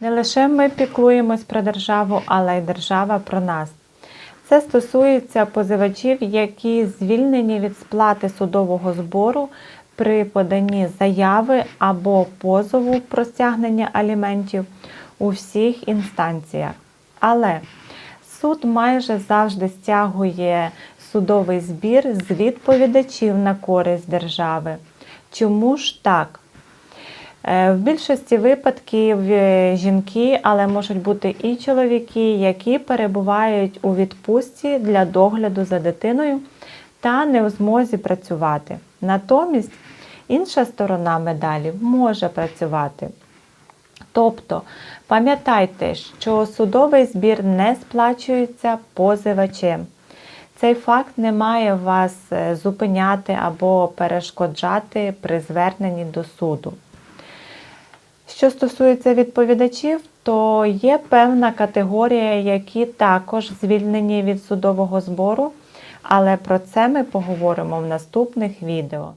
Не лише ми піклуємось про державу, але й держава про нас. Це стосується позивачів, які звільнені від сплати судового збору при поданні заяви або позову про стягнення аліментів у всіх інстанціях. Але суд майже завжди стягує судовий збір з відповідачів на користь держави. Чому ж так? Е, В більшості випадків е, жінки, але можуть бути і чоловіки, які перебувають у відпустці для догляду за дитиною та не в змозі працювати. Натомість інша сторона медалі може працювати. Тобто пам'ятайте, що судовий збір не сплачується позивачем. Цей факт не має вас е, зупиняти або перешкоджати при зверненні до суду. Що стосується відповідачів, то є певна категорія, які також звільнені від судового збору, але про це ми поговоримо в наступних відео.